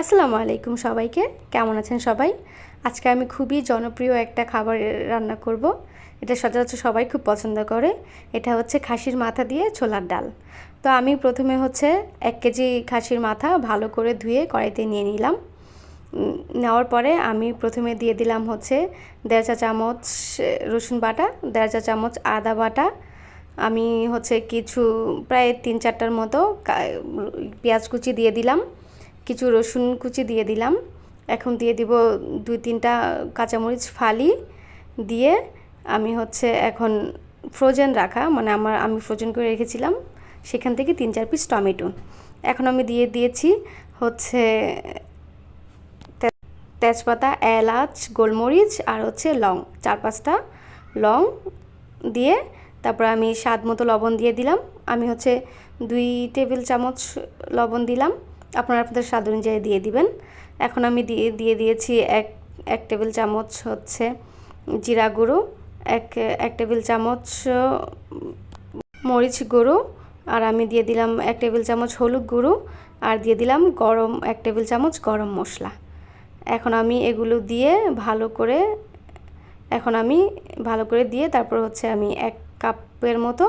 আসসালামু আলাইকুম সবাইকে। কেমন আছেন সবাই? আজকে আমি খুবই জনপ্রিয় একটা খাবার রান্না করব। এটা সচরাচর সবাই খুব পছন্দ করে। এটা হচ্ছে খাসির মাথা দিয়ে ছোলার ডাল। তো আমি প্রথমে হচ্ছে এক কেজি খাসির মাথা ভালো করে ধুয়ে কড়াইতে নিয়ে নিলাম। নেওয়ার পরে আমি প্রথমে দিয়ে দিলাম হচ্ছে দেড় চা চামচ রসুন বাটা, দেড় চা চামচ আদা বাটা। আমি হচ্ছে কিছু প্রায় তিন চারটার মতো পেঁয়াজ কুচি দিয়ে দিলাম। কিছু রসুন কুচি দিয়ে দিলাম। এখন দিয়ে দিব দুই তিনটা কাঁচামরিচ ফালি দিয়ে আমি হচ্ছে এখন ফ্রোজেন রাখা মানে আমার, আমি ফ্রোজেন করে রেখেছিলাম। সেখান থেকে তিন চার পিস টমেটো। এখন আমি দিয়ে দিয়েছি হচ্ছে তেজপাতা, এলাচ, গোলমরিচ আর হচ্ছে লং, চার পাঁচটা লং দিয়ে তারপর আমি স্বাদ মতো লবণ দিয়ে দিলাম। আমি হচ্ছে দুই টেবিল চামচ লবণ দিলাম। আপনারা আপনাদের স্বাদ অনুযায়ী দিয়ে দিবেন। এখন আমি দিয়ে দিয়ে দিয়েছি এক এক টেবিল চামচ হচ্ছে জিরা গুঁড়ো, এক এক টেবিল চামচ মরিচ গুঁড়ো, আর আমি দিয়ে দিলাম এক টেবিল চামচ হলুদ গুঁড়ো, আর দিয়ে দিলাম গরম, এক টেবিল চামচ গরম মশলা। এখন আমি এগুলো দিয়ে ভালো করে, এখন আমি ভালো করে দিয়ে তারপর হচ্ছে আমি এক কাপের মতো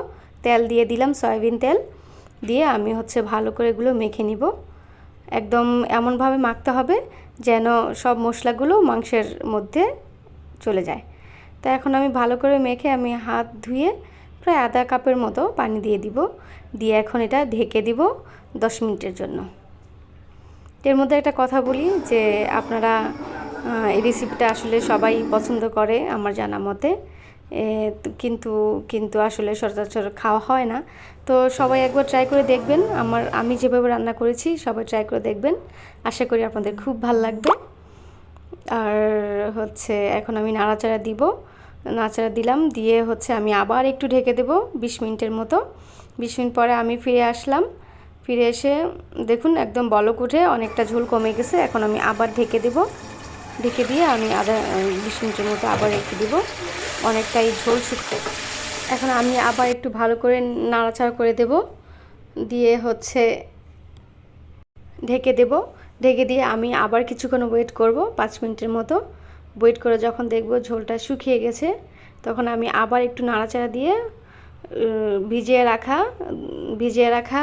তেল দিয়ে দিলাম, সয়াবিন তেল। দিয়ে আমি হচ্ছে ভালো করে এগুলো মেখে নিব। একদম এমনভাবে মাখতে হবে যেন সব মশলাগুলো মাংসের মধ্যে চলে যায়। তা এখন আমি ভালো করে মেখে আমি হাত ধুয়ে প্রায় আধা কাপের মতো পানি দিয়ে দিব। দিয়ে এখন এটা ঢেকে দিব দশ মিনিটের জন্য। এর মধ্যে একটা কথা বলি যে আপনারা এই রেসিপিটা আসলে সবাই পছন্দ করে আমার জানা মতে। কিন্তু কিন্তু আসলে সচরাচর খাওয়া হয় না। তো সবাই একবার ট্রাই করে দেখবেন। আমার, আমি যেভাবে রান্না করেছি, সবাই ট্রাই করে দেখবেন। আশা করি আপনাদের খুব ভালো লাগবে। আর হচ্ছে, এখন আমি নাড়াচাড়া দিব। নাড়াচাড়া দিলাম, দিয়ে হচ্ছে আমি আবার একটু ঢেকে দেব বিশ মিনিটের মতো। বিশ মিনিট পরে আমি ফিরে আসলাম। ফিরে এসে দেখুন, একদম বলক উঠে অনেকটা ঝোল কমে গেছে। এখন আমি আবার ঢেকে দেব। ঢেকে দিয়ে আমি আধা, বিশ মিনিটের মতো আবার রেখে দিব। অনেকটাই ঝোল শুকতে এখন আমি আবার একটু ভালো করে নাড়াচাড়া করে দেব। দিয়ে হচ্ছে ঢেকে দেব। ঢেকে দিয়ে আমি আবার কিছুক্ষণ ওয়েট করব, পাঁচ মিনিটের মতো। ওয়েট করে যখন দেখব ঝোলটা শুকিয়ে গেছে, তখন আমি আবার একটু নাড়াচাড়া দিয়ে ভিজিয়ে রাখা ভিজিয়ে রাখা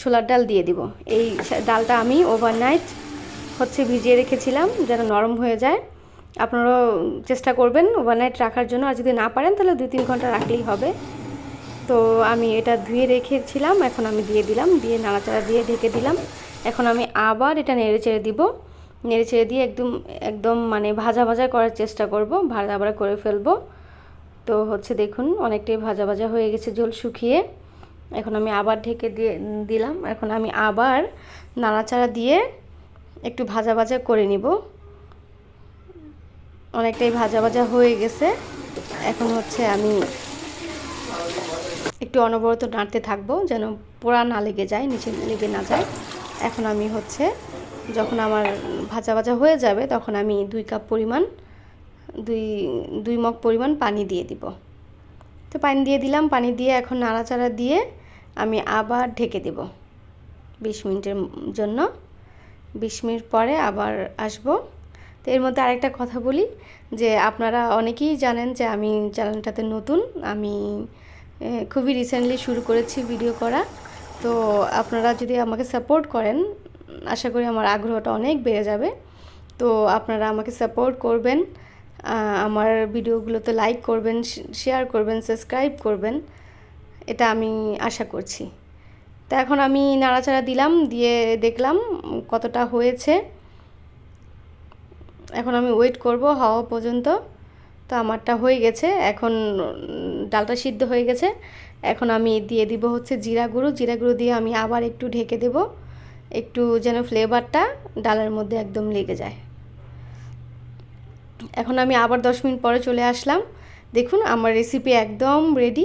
ছোলার ডাল দিয়ে দিব। এই ডালটা আমি ওভারনাইট হচ্ছে ভিজিয়ে রেখেছিলাম যেন নরম হয়ে যায়। আপনারাও চেষ্টা করবেন ওভারনাইট রাখার জন্য। আর যদি না পারেন, তাহলে দুই তিন ঘণ্টা রাখলেই হবে। তো আমি এটা ধুয়ে রেখেছিলাম, এখন আমি দিয়ে দিলাম, দিয়ে নাড়াচাড়া দিয়ে ঢেকে দিলাম। এখন আমি আবার এটা নেড়ে চেড়ে দিব। নেড়ে চেড়ে দিয়ে একদম একদম মানে ভাজা ভাজা করার চেষ্টা করব, ভাজা ভাজা করে ফেলব। তো হচ্ছে দেখুন, অনেকটাই ভাজা ভাজা হয়ে গেছে ঝোল শুকিয়ে। এখন আমি আবার ঢেকে দিয়ে, দিলাম। এখন আমি আবার নাড়াচাড়া দিয়ে একটু ভাজা ভাজা করে নিব। অনেকটাই ভাজা ভাজা হয়ে গেছে। এখন হচ্ছে আমি একটু অনবরত নাড়তে থাকব, যেন পোড়া না লেগে যায়, নিচে লেগে না যায়। এখন আমি হচ্ছে যখন আমার ভাজা ভাজা হয়ে যাবে, তখন আমি দুই কাপ পরিমাণ, দুই দুই মগ পরিমাণ পানি দিয়ে দিব। তো পানি দিয়ে দিলাম, পানি দিয়ে এখন নাড়াচাড়া দিয়ে আমি আবার ঢেকে দেব। বিশ মিনিটের জন্য। বিশ মিনিট পরে আবার আসব। তো এর মধ্যে আরেকটা কথা বলি, যে আপনারা অনেকেই জানেন যে আমি চ্যানেলটাতে নতুন, আমি খুবই রিসেন্টলি শুরু করেছি ভিডিও করা। তো আপনারা যদি আমাকে সাপোর্ট করেন, আশা করি আমার আগ্রহটা অনেক বেড়ে যাবে। তো আপনারা আমাকে সাপোর্ট করবেন আমার ভিডিওগুলোতে লাইক করবেন শেয়ার করবেন সাবস্ক্রাইব করবেন, এটা আমি আশা করছি। তা এখন আমি নাড়াচাড়া দিলাম, দিয়ে দেখলাম কতটা হয়েছে। এখন আমি ওয়েট করব হওয়া পর্যন্ত। তো আমারটা হয়ে গেছে, এখন ডালটা সিদ্ধ হয়ে গেছে। এখন আমি দিয়ে দিব হচ্ছে জিরা গুঁড়ো জিরা গুঁড়ো দিয়ে আমি আবার একটু ঢেকে দেব। একটু যেন ফ্লেভারটা ডালের মধ্যে একদম লেগে যায়। এখন আমি আবার দশ মিনিট পরে চলে আসলাম। দেখুন, আমার রেসিপি একদম রেডি